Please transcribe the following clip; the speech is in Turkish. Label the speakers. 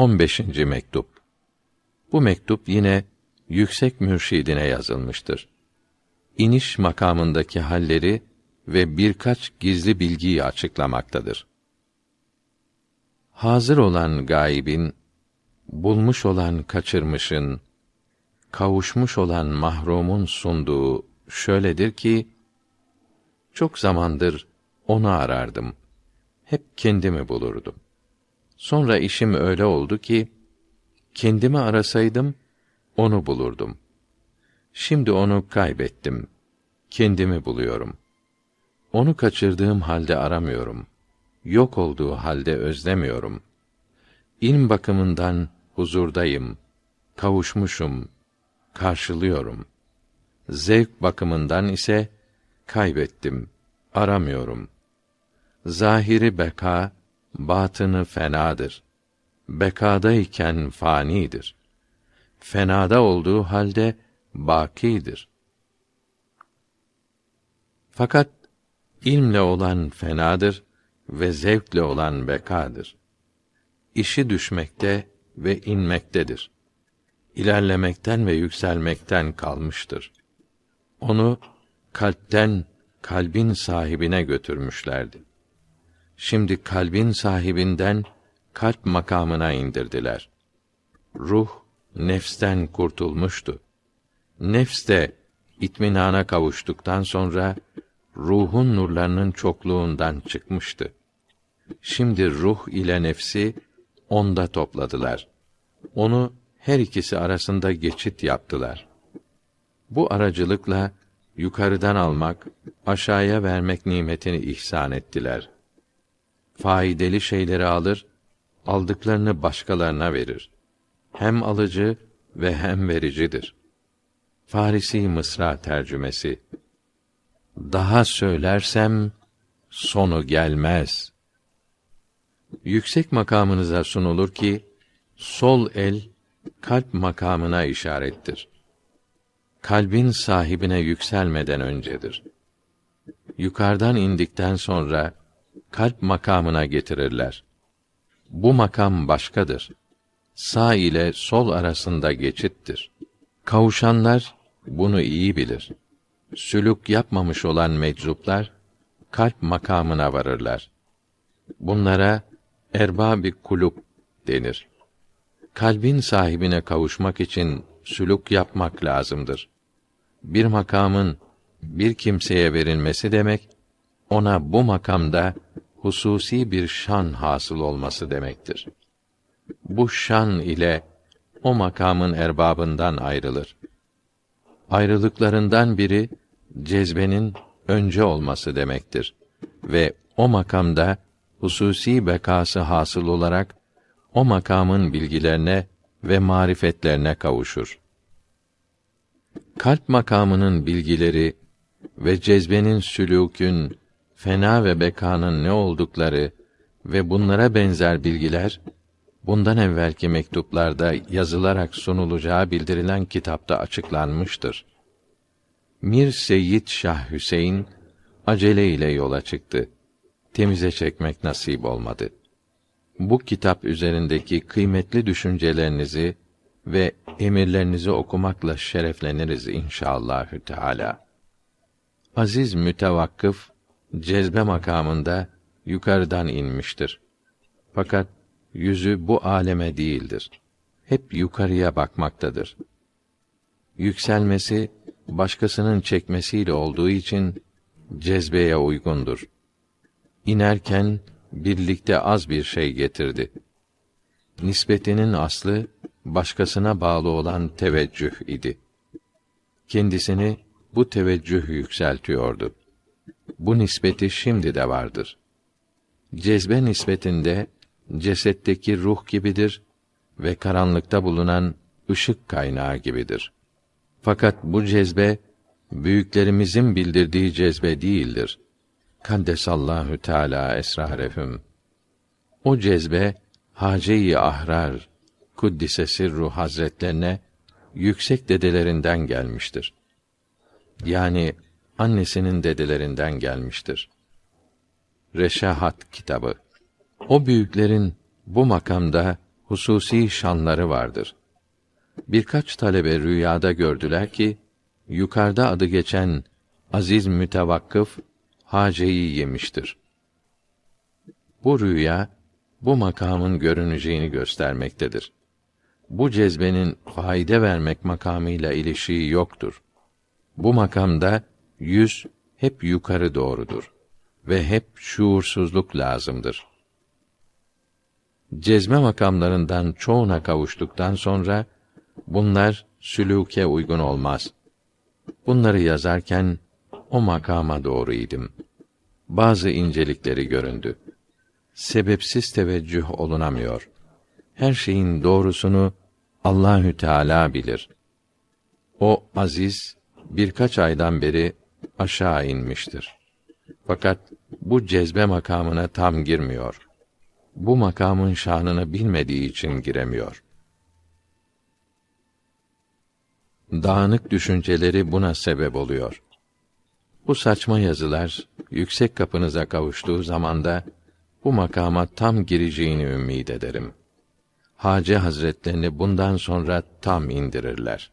Speaker 1: 15. mektup. Bu mektup yine yüksek mürşidine yazılmıştır. İniş makamındaki halleri ve birkaç gizli bilgiyi açıklamaktadır. Hazır olan gaibin, bulmuş olan kaçırmışın, kavuşmuş olan mahrumun sunduğu şöyledir ki, çok zamandır onu arardım. Hep kendimi bulurdum. Sonra işim öyle oldu ki, kendimi arasaydım, onu bulurdum. Şimdi onu kaybettim. Kendimi buluyorum. Onu kaçırdığım halde aramıyorum. Yok olduğu halde özlemiyorum. İlm bakımından huzurdayım. Kavuşmuşum. Karşılıyorum. Zevk bakımından ise kaybettim. Aramıyorum. Zahiri beka, batını fenadır. Bekadayken fanidir. Fenada olduğu halde bakidir. Fakat ilmle olan fenadır ve zevkle olan bekadır. İşi düşmekte ve inmektedir. İlerlemekten ve yükselmekten kalmıştır. Onu kalpten kalbin sahibine götürmüşlerdi. Şimdi kalbin sahibinden kalp makamına indirdiler. Ruh nefsten kurtulmuştu. Nefs de itminana kavuştuktan sonra ruhun nurlarının çokluğundan çıkmıştı. Şimdi ruh ile nefsi onda topladılar. Onu her ikisi arasında geçit yaptılar. Bu aracılıkla yukarıdan almak, aşağıya vermek nimetini ihsan ettiler. Faydalı şeyleri alır, aldıklarını başkalarına verir. Hem alıcı ve hem vericidir. Farisi Mısra tercümesi daha söylersem sonu gelmez. Yüksek makamınıza sunulur ki sol el kalp makamına işarettir. Kalbin sahibine yükselmeden öncedir. Yukarıdan indikten sonra kalp makamına getirirler. Bu makam başkadır. Sağ ile sol arasında geçittir. Kavuşanlar bunu iyi bilir sülük yapmamış olan meczuplar kalp makamına varırlar. Bunlara erbab-ı kulub denir. Kalbin sahibine kavuşmak için sülük yapmak lazımdır. Bir makamın bir kimseye verilmesi demek ona bu makamda hususi bir şan hasıl olması demektir. Bu şan ile o makamın erbabından ayrılır. Ayrılıklarından biri cezbenin önce olması demektir ve o makamda hususi bekası hasıl olarak o makamın bilgilerine ve marifetlerine kavuşur. Kalp makamının bilgileri ve cezbenin sülûkün, fena ve bekanın ne oldukları ve bunlara benzer bilgiler bundan evvelki mektuplarda yazılarak sunulacağı bildirilen kitapta açıklanmıştır. Mir Seyyid Şah Hüseyin acele ile yola çıktı. Temize çekmek nasip olmadı. Bu kitap üzerindeki kıymetli düşüncelerinizi ve emirlerinizi okumakla şerefleniriz inşallahü teala. Aziz mütevakkıf cezbe makamında yukarıdan inmiştir. Fakat yüzü bu aleme değildir. Hep yukarıya bakmaktadır. Yükselmesi başkasının çekmesiyle olduğu için cezbeye uygundur. İnerken birlikte az bir şey getirdi. Nispetinin aslı başkasına bağlı olan teveccüh idi. Kendisini bu teveccüh yükseltiyordu. Bu nispeti şimdi de vardır. Cezbe nispetinde cesetteki ruh gibidir ve karanlıkta bulunan ışık kaynağı gibidir. Fakat bu cezbe büyüklerimizin bildirdiği cezbe değildir. Kaddesallahu Teala esrarehum. O cezbe Hace-i Ahrar Kuddise Sirru Hazretlerine yüksek dedelerinden gelmiştir. Yani annesinin dedelerinden gelmiştir. Reşahat kitabı. O büyüklerin bu makamda hususi şanları vardır. Birkaç talebe rüyada gördüler ki yukarıda adı geçen aziz mütevakkıf haceyi yemiştir. Bu rüya bu makamın görüneceğini göstermektedir. Bu cezbenin faide vermek makamıyla ilişiği yoktur. Bu makamda yüz hep yukarı doğrudur ve hep şuursuzluk lazımdır. Cezme makamlarından çoğuna kavuştuktan sonra bunlar sülûke uygun olmaz. Bunları yazarken o makama doğru idim. Bazı incelikleri göründü. Sebepsiz teveccüh olunamıyor. Her şeyin doğrusunu Allahü Teala bilir. O aziz birkaç aydan beri aşağı inmiştir. Fakat bu cezbe makamına tam girmiyor. Bu makamın şanını bilmediği için giremiyor. Dağınık düşünceleri buna sebep oluyor. Bu saçma yazılar yüksek kapınıza kavuştuğu zamanda bu makama tam gireceğini ümid ederim. Hace Hazretlerini bundan sonra tam indirirler.